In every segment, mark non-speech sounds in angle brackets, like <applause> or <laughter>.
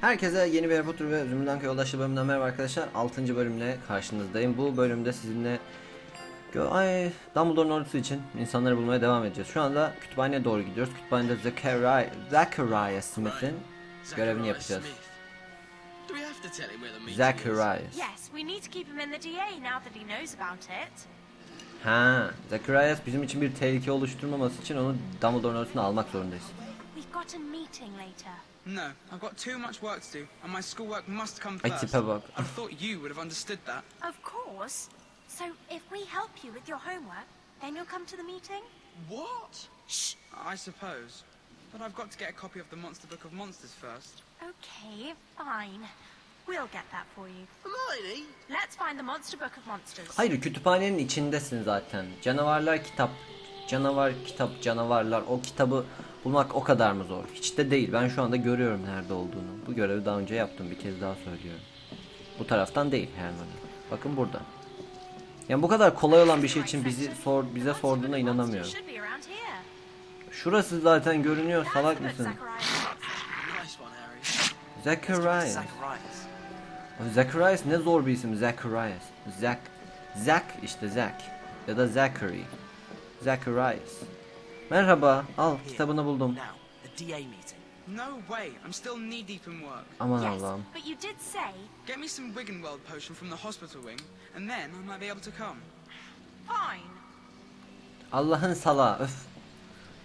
Herkese yeni bir Harry Potter ve Zümrüt Yoldaşı bölümünden merhaba arkadaşlar. 6. bölümle karşınızdayım. Bu bölümde sizinle Gö Ay, Dumbledore'un ordusu için insanları bulmaya devam edeceğiz. Şu anda kütüphaneye doğru gidiyoruz. Kütüphanede Zachariah, Zachariah Smith'in görevini yapacağız. Zachariah. Yes, we need to keep him in the DA now that he knows about it. Ha, Zacharias bizim için bir tehlike oluşturmaması için onu Dumbledore'un ordusuna almak zorundayız. We've got a meeting later. No, I've got too much work to do, and my schoolwork must come Ay first. tipe bak. I thought you would have understood that. Of course. So if we help you with your homework, then you'll come to the meeting? What? Shh. I suppose. But I've got to get a copy of the Monster Book of Monsters first. Okay, fine. We'll get that for you. Hermione? Let's find the Monster Book of Monsters. Hayır kütüphanenin içindesin zaten. Canavarlar kitap. Canavar kitap canavarlar. O kitabı bulmak o kadar mı zor? Hiç de değil. Ben şu anda görüyorum nerede olduğunu. Bu görevi daha önce yaptım. Bir kez daha söylüyorum. Bu taraftan değil Hermione. Bakın burada. Yani bu kadar kolay olan bir şey için bizi sor bize sorduğuna inanamıyorum. Şurası zaten görünüyor. Salak mısın? Zacharias. Zacharias ne zor bir isim Zacharias. Zach Zach işte Zach ya da Zachary. Zacharias. Merhaba. Al kitabını buldum. Now, the DA meeting. No way, I'm still knee deep in work. Aman Yes, Allah'ım. but you did say, Get me some Wiggenweld potion from the hospital wing, and then I might be able to come. fine. Allah'ın sala öf.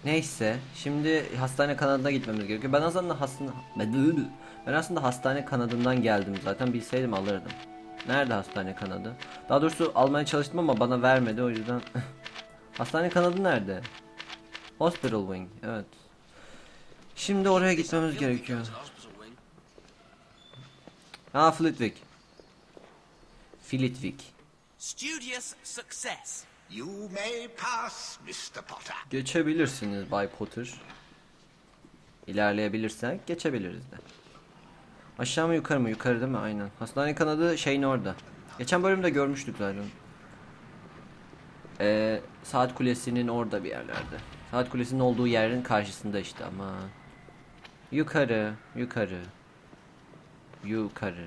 Neyse şimdi hastane kanadına gitmemiz gerekiyor. Ben aslında hastane ben aslında hastane kanadından geldim zaten bilseydim alırdım. Nerede hastane kanadı? Daha doğrusu almaya çalıştım ama bana vermedi o yüzden. <laughs> hastane kanadı nerede? Hospital wing evet. Şimdi oraya gitmemiz gerekiyor. Ha Flitwick. Flitwick. Studious success. You may pass, Mr. Potter. Geçebilirsiniz Bay Potter. İlerleyebilirsek geçebiliriz de. Aşağı mı yukarı mı? Yukarı değil mi? Aynen. Hastane kanadı şeyin orada. Geçen bölümde görmüştük zaten. Ee, saat kulesinin orada bir yerlerde. Saat kulesinin olduğu yerin karşısında işte ama. Yukarı, yukarı. Yukarı.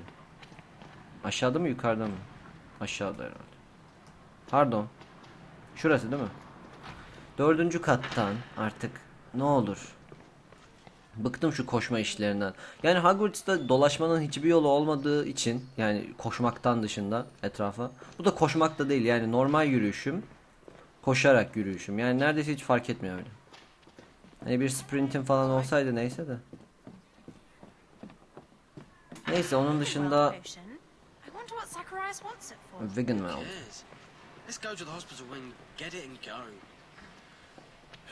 Aşağıda mı yukarıda mı? Aşağıda herhalde. Pardon. Şurası değil mi? Dördüncü kattan artık ne olur. Bıktım şu koşma işlerinden. Yani Hogwarts'ta dolaşmanın hiçbir yolu olmadığı için yani koşmaktan dışında etrafa. Bu da koşmak da değil yani normal yürüyüşüm. Koşarak yürüyüşüm. Yani neredeyse hiç fark etmiyor öyle. Hani bir sprintin falan olsaydı neyse de. Neyse onun dışında and go.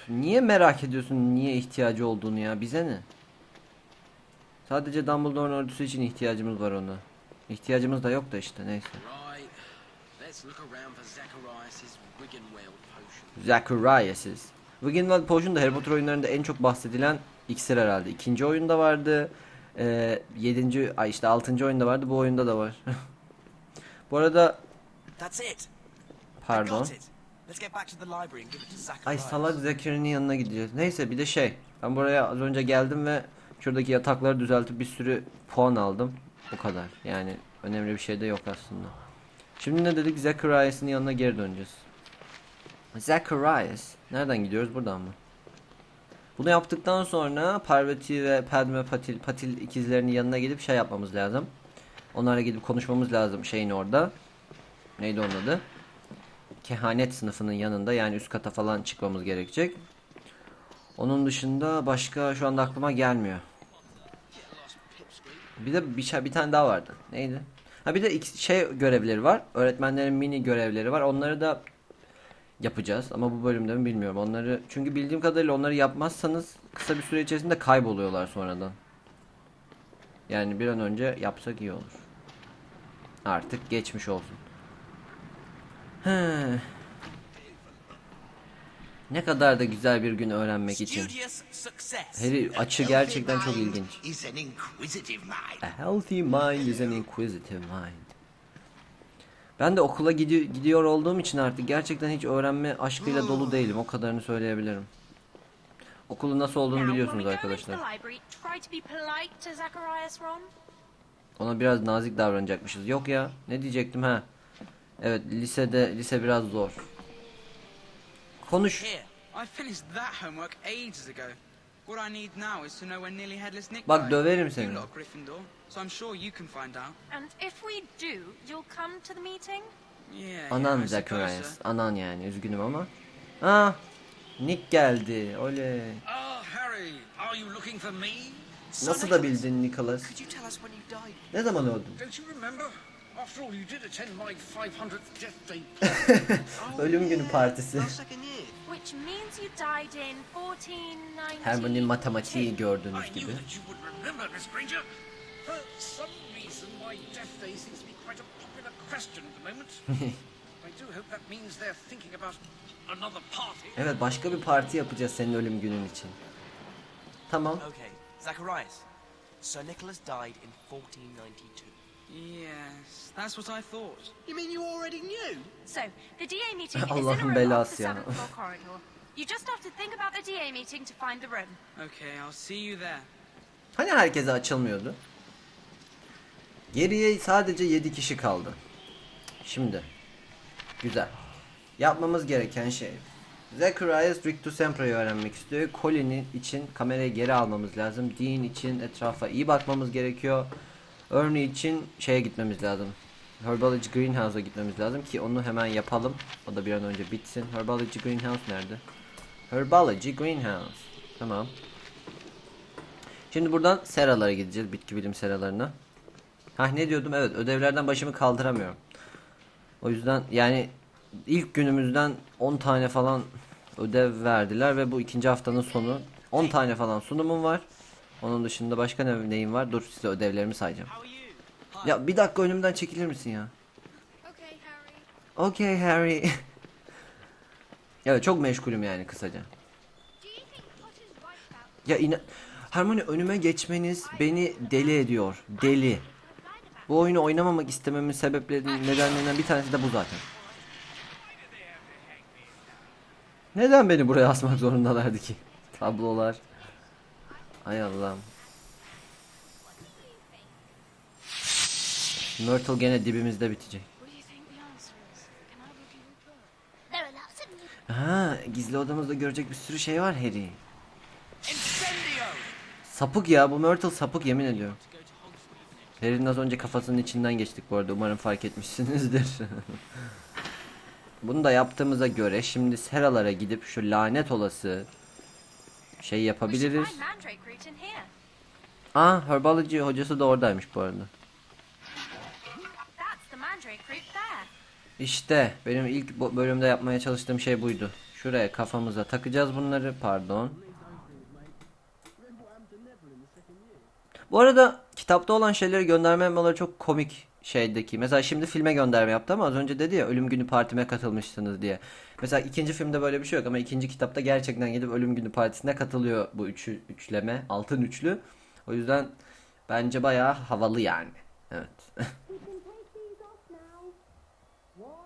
Niye merak ediyorsun niye ihtiyacı olduğunu ya bize ne? Sadece Dumbledore'un ordusu için ihtiyacımız var ona. İhtiyacımız da yok da işte neyse. Let's look around for Zacharias' potion. Zacharias'ız. Wiggenweld Potion da Harry Potter oyunlarında en çok bahsedilen iksir herhalde. İkinci oyunda vardı. Ee, yedinci, ay işte altıncı oyunda vardı. Bu oyunda da var. <laughs> Bu arada pardon. Ay salak Zachary'nin yanına gideceğiz. Neyse bir de şey. Ben buraya az önce geldim ve şuradaki yatakları düzeltip bir sürü puan aldım. Bu kadar. Yani önemli bir şey de yok aslında. Şimdi ne dedik? Zacharias'ın yanına geri döneceğiz. Zacharias. Nereden gidiyoruz? Buradan mı? Bunu yaptıktan sonra Parvati ve Padme Patil, Patil ikizlerinin yanına gidip şey yapmamız lazım. Onlarla gidip konuşmamız lazım şeyin orada. Neydi onun adı? kehanet sınıfının yanında yani üst kata falan çıkmamız gerekecek. Onun dışında başka şu anda aklıma gelmiyor. Bir de bir, şey, bir tane daha vardı. Neydi? Ha bir de şey görevleri var. Öğretmenlerin mini görevleri var. Onları da yapacağız ama bu bölümde mi bilmiyorum. Onları çünkü bildiğim kadarıyla onları yapmazsanız kısa bir süre içerisinde kayboluyorlar sonradan. Yani bir an önce yapsak iyi olur. Artık geçmiş olsun. He. Ne kadar da güzel bir gün öğrenmek için. Harry açı gerçekten çok ilginç. A healthy mind is an inquisitive mind. Ben de okula gidi- gidiyor olduğum için artık gerçekten hiç öğrenme aşkıyla dolu değilim. O kadarını söyleyebilirim. Okulun nasıl olduğunu biliyorsunuz arkadaşlar. Ona biraz nazik davranacakmışız. Yok ya. Ne diyecektim ha? Evet lisede lise biraz zor. Konuş. Here, I finished that homework ages ago. What I need now is to know where Nearly Headless Nick Bak döverim You seni. lot are Gryffindor, so I'm sure you can find out. And if we do, you'll come to the meeting? Yeah, yeah, Anan suppose Zacharias. Anan yani üzgünüm ama. Ah. Nick geldi. Oley. Harry, are you looking for me? Nasıl da bildin Nicholas? Could you tell us when you died? Ne zaman öldün? Don't you remember? After all, you did attend my 500th death day. <laughs> Ölüm günü partisi. Which means you died in 1490. Hermione matematiği gördüğünüz gibi. that you would remember, Miss Granger. For some reason, my death day seems to be quite a popular question at the moment. <laughs> I do hope that means they're thinking about another party. Evet başka bir parti yapacağız senin ölüm günün için. Tamam. Okay, Zacharias. Sir Nicholas died in 1492. Yes, that's what I thought. You mean you already knew? So, the DA meeting is in Allah'ın a room off belası the ya. seventh floor corridor. You just have to think about the DA meeting to find the room. Okay, I'll see you there. Hani herkese açılmıyordu? Geriye sadece 7 kişi kaldı. Şimdi. Güzel. Yapmamız gereken şey. Zacharias Rictus Sempra'yı öğrenmek istiyor. Colin'in için kamerayı geri almamız lazım. Dean için etrafa iyi bakmamız gerekiyor. Ernie için şeye gitmemiz lazım. Herbology Greenhouse'a gitmemiz lazım ki onu hemen yapalım. O da bir an önce bitsin. Herbology Greenhouse nerede? Herbology Greenhouse. Tamam. Şimdi buradan seralara gideceğiz. Bitki bilim seralarına. Hah ne diyordum? Evet ödevlerden başımı kaldıramıyorum. O yüzden yani ilk günümüzden 10 tane falan ödev verdiler ve bu ikinci haftanın sonu 10 tane falan sunumum var. Onun dışında başka ne, neyim var? Dur size ödevlerimi sayacağım. Ya bir dakika önümden çekilir misin ya? Okay, Harry. Evet çok meşgulüm yani kısaca. Ya ina Harmony önüme geçmeniz beni deli ediyor. Deli. Bu oyunu oynamamak istememin sebeplerinin nedenlerinden bir tanesi de bu zaten. Neden beni buraya asmak zorundalardı ki? Tablolar. Ay Allah'ım. Myrtle gene dibimizde bitecek. Ha, gizli odamızda görecek bir sürü şey var Harry. Sapık ya bu Myrtle sapık yemin ediyorum. Harry'nin az önce kafasının içinden geçtik bu arada umarım fark etmişsinizdir. <laughs> Bunu da yaptığımıza göre şimdi seralara gidip şu lanet olası şey yapabiliriz. Aa Herbology hocası da oradaymış bu arada. İşte benim ilk bölümde yapmaya çalıştığım şey buydu. Şuraya kafamıza takacağız bunları pardon. Bu arada kitapta olan şeyleri gönderme yapmaları çok komik şeydeki. Mesela şimdi filme gönderme yaptı ama az önce dedi ya ölüm günü partime katılmışsınız diye. Mesela ikinci filmde böyle bir şey yok ama ikinci kitapta gerçekten gidip ölüm günü partisine katılıyor bu üçü, üçleme altın üçlü. O yüzden bence bayağı havalı yani. Evet. <laughs>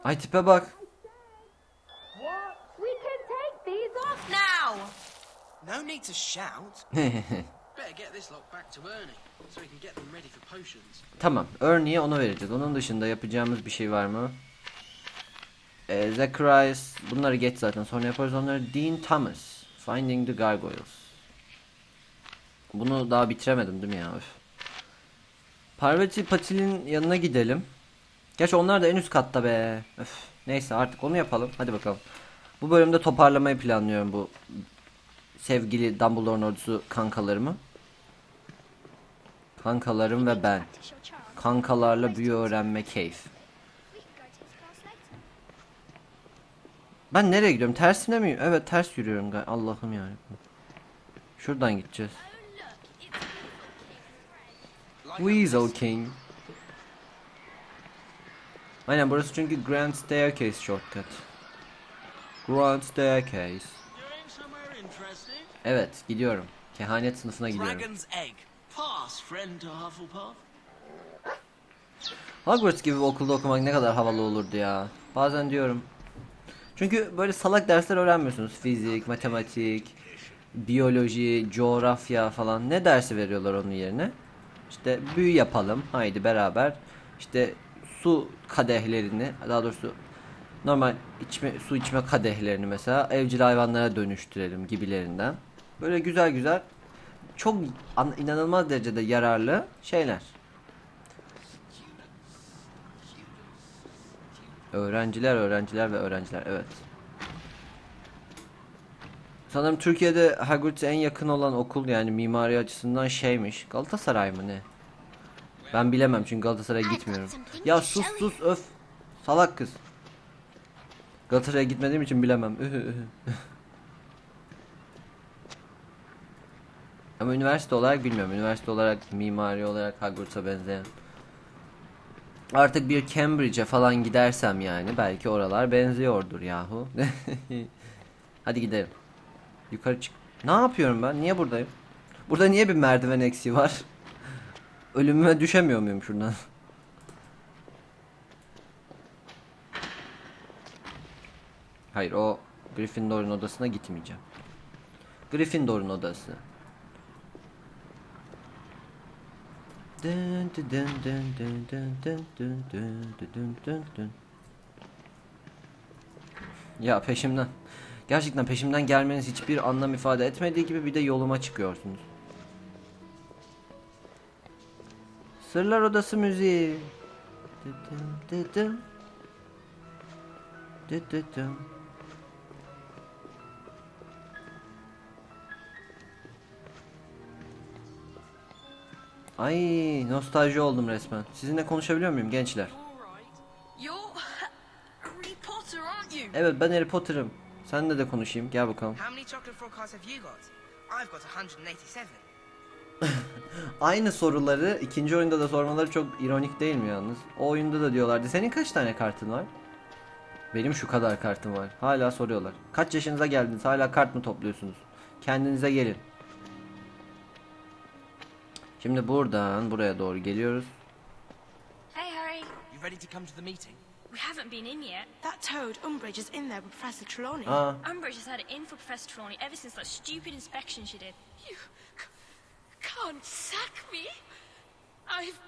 Ay tipe bak. We can take these off now. No need to shout. <laughs> Tamam. Örneği ona vereceğiz. Onun dışında yapacağımız bir şey var mı? Ee, Zacharias. Bunları geç zaten. Sonra yaparız onları. Dean Thomas. Finding the Gargoyles. Bunu daha bitiremedim değil mi ya? Öf. Parvati Patil'in yanına gidelim. Gerçi onlar da en üst katta be. Öf. Neyse artık onu yapalım. Hadi bakalım. Bu bölümde toparlamayı planlıyorum bu sevgili Dumbledore'un ordusu kankalarımı. Kankalarım ve ben. Kankalarla büyü öğrenme keyif. Ben nereye gidiyorum? Tersine mi? Evet ters yürüyorum. Allah'ım yani. Şuradan gideceğiz. Weasel King. Aynen burası çünkü Grand Staircase shortcut. Grand Staircase. Evet gidiyorum. Kehanet sınıfına gidiyorum. Pass, friend to Hufflepuff. Hogwarts gibi bir okulda okumak ne kadar havalı olurdu ya. Bazen diyorum. Çünkü böyle salak dersler öğrenmiyorsunuz. Fizik, matematik, biyoloji, coğrafya falan ne dersi veriyorlar onun yerine? İşte büyü yapalım. Haydi beraber. İşte su kadehlerini, daha doğrusu normal içme su içme kadehlerini mesela evcil hayvanlara dönüştürelim gibilerinden. Böyle güzel güzel çok an- inanılmaz derecede yararlı şeyler. Öğrenciler, öğrenciler ve öğrenciler. Evet. Sanırım Türkiye'de Hogwarts'a en yakın olan okul yani mimari açısından şeymiş. Galatasaray mı ne? Ben bilemem çünkü Galatasaray'a gitmiyorum. Ya sus sus öf. Salak kız. Galatasaray'a gitmediğim için bilemem. Ama üniversite olarak bilmiyorum. Üniversite olarak mimari olarak Hogwarts'a benzeyen. Artık bir Cambridge'e falan gidersem yani belki oralar benziyordur yahu. <laughs> Hadi gidelim. Yukarı çık. Ne yapıyorum ben? Niye buradayım? Burada niye bir merdiven eksiği var? <laughs> Ölümüme düşemiyor muyum şuradan? <laughs> Hayır o Gryffindor'un odasına gitmeyeceğim. Gryffindor'un odası. Dın dın dın dın dın dın dın dın dın dın dın. Ya peşimden. Gerçekten peşimden gelmeniz hiçbir anlam ifade etmediği gibi bir de yoluma çıkıyorsunuz. Sırlar Odası müziği. Dıdım dıdım. Dıdıdım. Ay nostalji oldum resmen. Sizinle konuşabiliyor muyum gençler? Evet ben Harry Potter'ım. Seninle de konuşayım. Gel bakalım. How many chocolate frog cards have you got? I've got 187. <laughs> Aynı soruları ikinci oyunda da sormaları çok ironik değil mi yalnız? O oyunda da diyorlardı. Senin kaç tane kartın var? Benim şu kadar kartım var. Hala soruyorlar. Kaç yaşınıza geldiniz? Hala kart mı topluyorsunuz? Kendinize gelin. Şimdi buradan buraya doğru geliyoruz. Hey, Harry. You ready to come to the meeting? We haven't been in yet. That toad, Umbridge, is in there with Professor Trelawney. Aa, Umbridge has had it in for Professor Trelawney ever since that stupid inspection she did. You can't sack me. I've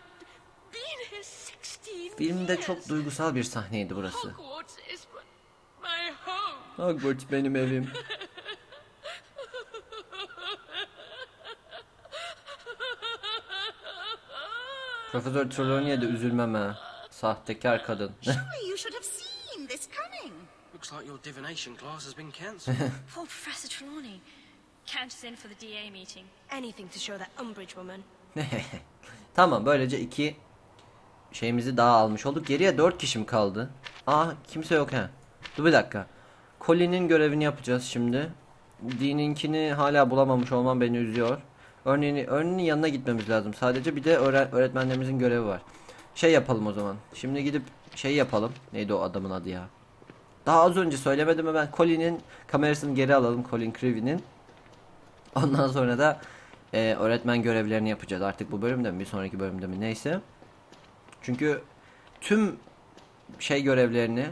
been here 16 filmde years. çok duygusal bir sahneydi burası. Hogwarts is my home. Hogwarts benim evim. <laughs> Profesör Trelawney'e de üzülmem ha. Sahtekar kadın. <laughs> You should have seen this coming. Looks like your divination class has been cancelled. <laughs> Poor Professor Trelawney. Count us in for the DA meeting. Anything to show that Umbridge woman. <laughs> tamam böylece iki şeyimizi daha almış olduk. Geriye dört kişi mi kaldı? Aa kimse yok ha. Dur bir dakika. Colin'in görevini yapacağız şimdi. Dean'inkini hala bulamamış olmam beni üzüyor. Örneğin, örneğin yanına gitmemiz lazım. Sadece bir de öğre- öğretmenlerimizin görevi var. Şey yapalım o zaman. Şimdi gidip şey yapalım. Neydi o adamın adı ya? Daha az önce söylemedim mi ben Colin'in kamerasını geri alalım Colin Creevy'nin. Ondan sonra da e, öğretmen görevlerini yapacağız. Artık bu bölümde mi bir sonraki bölümde mi neyse. Çünkü tüm şey görevlerini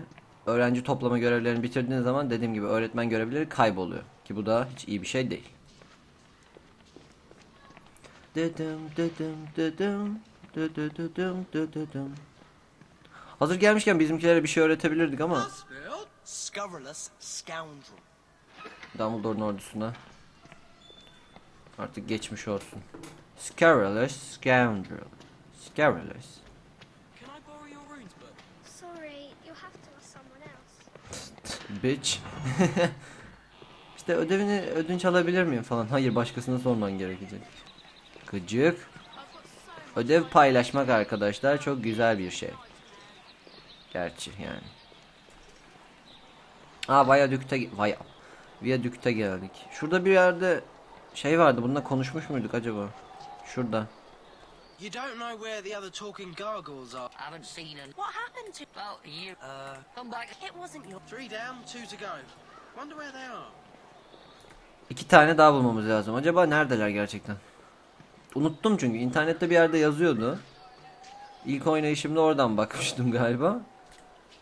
öğrenci toplama görevlerini bitirdiğiniz zaman dediğim gibi öğretmen görevleri kayboluyor. Ki bu da hiç iyi bir şey değil. Hazır gelmişken bizimkilere bir şey öğretebilirdik ama. Dumbledore'un ordusuna. Artık geçmiş olsun. Scarlet Scoundrel. Scarlet. Bitch. <laughs> işte ödevini ödünç alabilir miyim falan. Hayır başkasına sorman gerekecek. Gıcık. Ödev paylaşmak arkadaşlar çok güzel bir şey. Gerçi yani. Aa Viaduct'a vay Viaduct'a geldik. Şurada bir yerde şey vardı. Bununla konuşmuş muyduk acaba? Şurada. You don't know where the other talking gargoyles are. Haven't seen an. What happened to... Well, you Uh, come back. It wasn't your... three down, two to go. Wonder where they are. İki tane daha bulmamız lazım. Acaba neredeler gerçekten? Unuttum çünkü internette bir yerde yazıyordu. İlk oynayışımda oradan bakmıştım <laughs> galiba.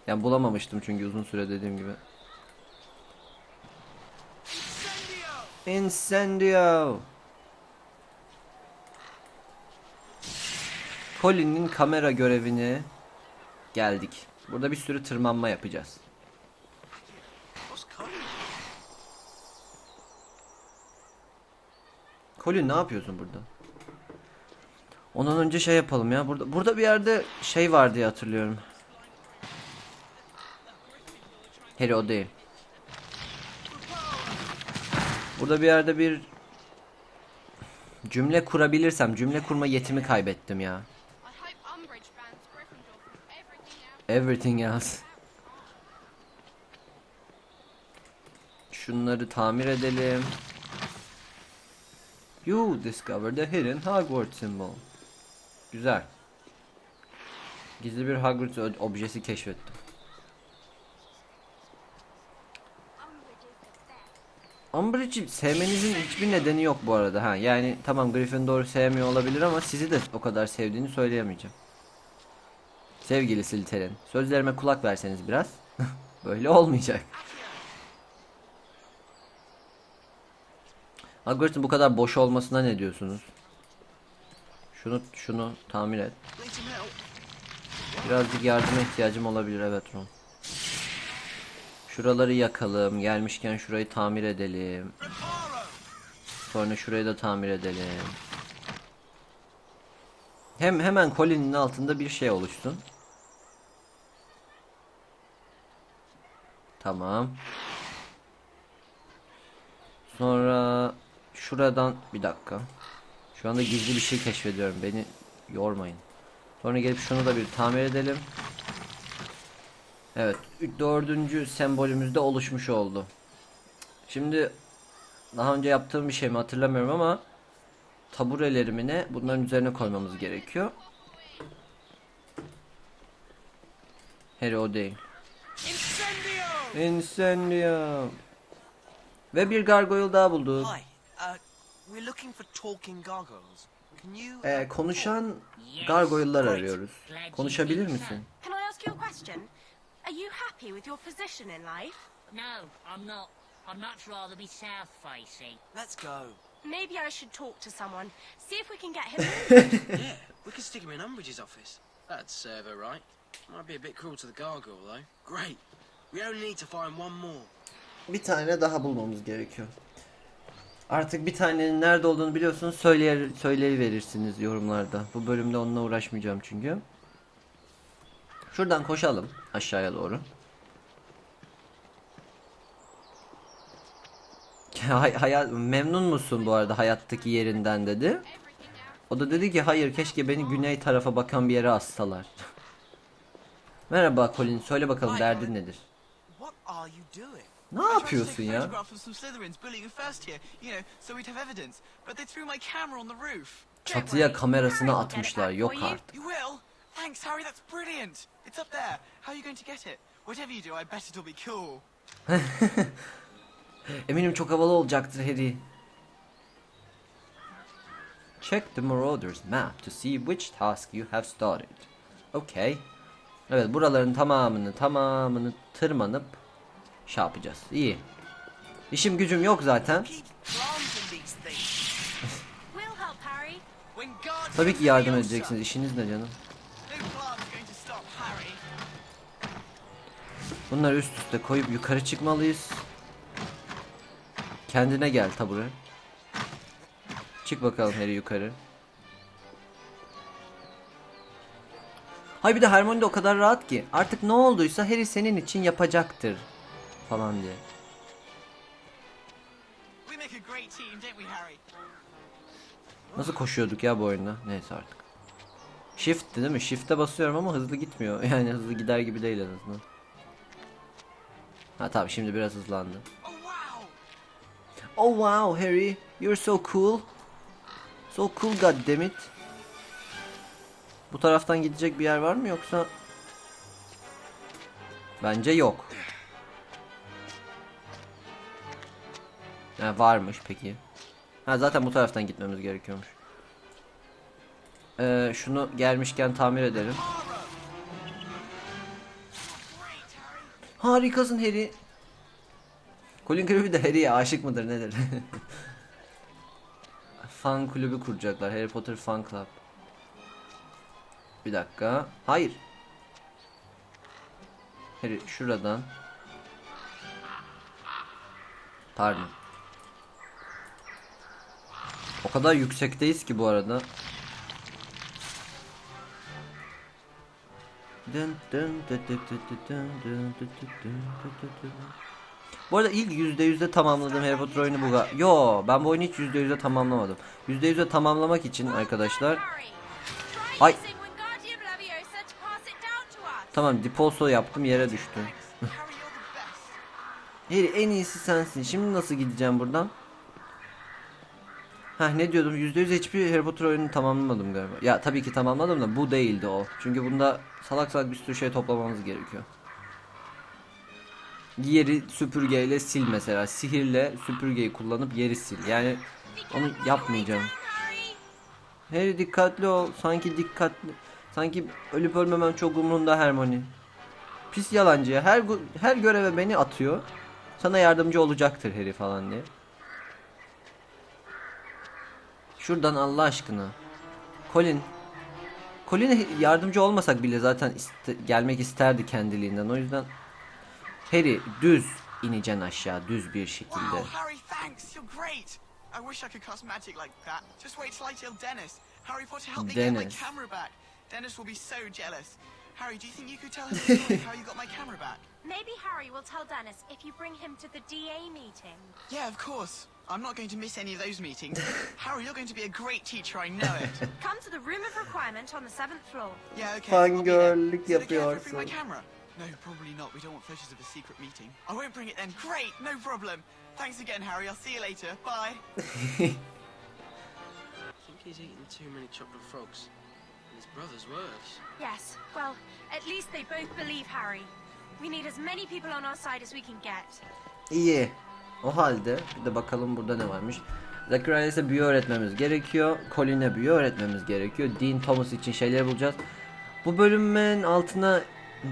Yani bulamamıştım çünkü uzun süre dediğim gibi. Incendio. Colin'in kamera görevine geldik. Burada bir sürü tırmanma yapacağız. Colin ne yapıyorsun burada? Ondan önce şey yapalım ya. Burada burada bir yerde şey var diye hatırlıyorum. Harry o değil. Burada bir yerde bir cümle kurabilirsem cümle kurma yetimi kaybettim ya. Everything else. Şunları tamir edelim. You discovered the hidden Hogwarts symbol. Güzel. Gizli bir ö- objesi keşfettim. Umbridge'i sevmenizin hiçbir nedeni yok bu arada ha. Yani tamam Gryffindor'u sevmiyor olabilir ama sizi de o kadar sevdiğini söyleyemeyeceğim. Sevgili Slytherin, sözlerime kulak verseniz biraz. <laughs> Böyle olmayacak. Hogwarts'ın bu kadar boş olmasına ne diyorsunuz? Şunu şunu tamir et. Birazcık yardıma ihtiyacım olabilir evet Ron. Şuraları yakalım. Gelmişken şurayı tamir edelim. Sonra şurayı da tamir edelim. Hem hemen Colin'in altında bir şey oluşsun. Tamam. Sonra şuradan bir dakika. Şu anda gizli bir şey keşfediyorum. Beni yormayın. Sonra gelip şunu da bir tamir edelim. Evet, dördüncü sembolümüz de oluşmuş oldu. Şimdi daha önce yaptığım bir şey mi hatırlamıyorum ama taburelerimi ne bunların üzerine koymamız gerekiyor. Harry o değil. Incendio! Incendio. Ve bir gargoyle daha bulduk. Hi. Ee, konuşan gargoyle'lar arıyoruz. Konuşabilir misin? Can I ask you a question? Are you happy with your position in life? No, I'm not. I'd much rather be south facing. Let's go. Maybe I should talk to someone. See if we can get him. <laughs> Yeah, we could stick him in Umbridge's office. That'd serve her right. Might be a bit cruel to the gargoyle, though. Great. We only need to find one more. Bir tane daha bulmamız gerekiyor. Artık bir tanenin nerede olduğunu biliyorsunuz söyleyer, söyleyiverirsiniz yorumlarda. Bu bölümde onunla uğraşmayacağım çünkü. Şuradan koşalım aşağıya doğru. <laughs> Hay, hayat, memnun musun bu arada hayattaki yerinden dedi. O da dedi ki hayır keşke beni güney tarafa bakan bir yere assalar. <laughs> Merhaba Colin söyle bakalım derdin nedir? What are you doing? Ne yapıyorsun ya? Çatıya kamerasını atmışlar yok artık. You will? Thanks, Harry, that's brilliant. It's up there. How are you going to get it? Whatever you do, I bet it'll be cool. <laughs> Eminim çok havalı olacaktır Harry. Check the Marauders map to see which task you have started. Okay. Evet buraların tamamını tamamını tırmanıp şey yapacağız. İyi. İşim gücüm yok zaten. Tabii ki yardım edeceksiniz. İşiniz ne canım? Bunları üst üste koyup yukarı çıkmalıyız. Kendine gel tabure. Çık bakalım Harry yukarı. Hay bir de Hermione de o kadar rahat ki artık ne olduysa Harry senin için yapacaktır falan diye. Nasıl koşuyorduk ya bu oyunda? Neyse artık. Shift değil mi? Shift'e basıyorum ama hızlı gitmiyor. <laughs> Yani hızlı gider gibi değil en azından. Ha tamam şimdi biraz hızlandı. Oh, wow! Oh wow Harry, you're so cool. So cool goddammit. Bu taraftan gidecek bir yer var mı yoksa? Bence yok. Ha, varmış peki. Ha zaten bu taraftan gitmemiz gerekiyormuş. Ee, şunu gelmişken tamir edelim. Harikasın Harry. Colin Creevy de Harry'e aşık mıdır nedir? <laughs> fan kulübü kuracaklar. Harry Potter Fan Club. Bir dakika. Hayır. Harry şuradan. Pardon. O kadar yüksekteyiz ki bu arada. Bu arada ilk %100'de tamamladığım Harry Potter oyunu bu. Yo, ben bu oyunu hiç %100'de tamamlamadım. %100'de tamamlamak için arkadaşlar Ay. tamam Dipolso yaptım yere düştü. Harry en iyisi sensin. Şimdi nasıl gideceğim buradan? Heh ne diyordum? %100 hiçbir Harry Potter oyununu tamamlamadım galiba. Ya tabii ki tamamladım da bu değildi o. Çünkü bunda salak salak bir sürü şey toplamamız gerekiyor. Yeri süpürgeyle sil mesela. Sihirle süpürgeyi kullanıp yeri sil. Yani onu yapmayacağım. Harry, dikkatli ol. Sanki dikkatli. Sanki ölüp ölmemem çok umurunda Hermione. Pis yalancı ya. Her her göreve beni atıyor. Sana yardımcı olacaktır Harry falan diye. Şuradan Allah aşkına. Colin. Colin'e yardımcı olmasak bile zaten iste- gelmek isterdi kendiliğinden. O yüzden Harry düz ineceksin aşağı düz bir şekilde. Wow, Harry, thanks. You're great. I wish I could cast magic like that. Just wait till I tell Dennis. Harry Potter, help me get my camera back. Dennis will be so jealous. Harry, do you think you could tell him how you got my camera back? maybe Harry will tell Dennis if you bring him to the DA meeting. Yeah, of course. I'm not going to miss any of those meetings. <laughs> Harry, you're going to be a great teacher, I know it. <laughs> Come to the room of requirement on the seventh floor. Yeah, okay. I'll be there. Fangirllik Is it okay bring my camera? No, probably not. We don't want photos of a secret meeting. I won't bring it then. Great, no problem. Thanks again, Harry. I'll see you later. Bye. <laughs> I think he's eaten too many chocolate frogs. And his brother's worse. Yes, well, at least they both believe Harry. We need as many people on our side as we can get. İyi. O halde bir de bakalım burada ne varmış. Zacharias'e büyü öğretmemiz gerekiyor. Colin'e büyü öğretmemiz gerekiyor. Dean Thomas için şeyler bulacağız. Bu bölümün altına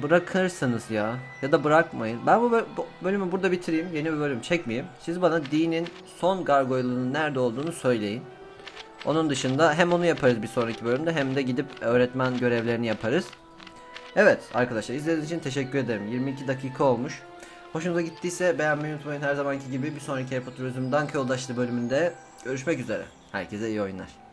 bırakırsanız ya ya da bırakmayın. Ben bu bölümü burada bitireyim. Yeni bir bölüm çekmeyeyim. Siz bana Dean'in son gargoyle'ının nerede olduğunu söyleyin. Onun dışında hem onu yaparız bir sonraki bölümde hem de gidip öğretmen görevlerini yaparız. Evet arkadaşlar izlediğiniz için teşekkür ederim. 22 dakika olmuş. Hoşunuza gittiyse beğenmeyi unutmayın her zamanki gibi bir sonraki Harry Potter Özüm Dank Yoldaşlı bölümünde görüşmek üzere. Herkese iyi oyunlar.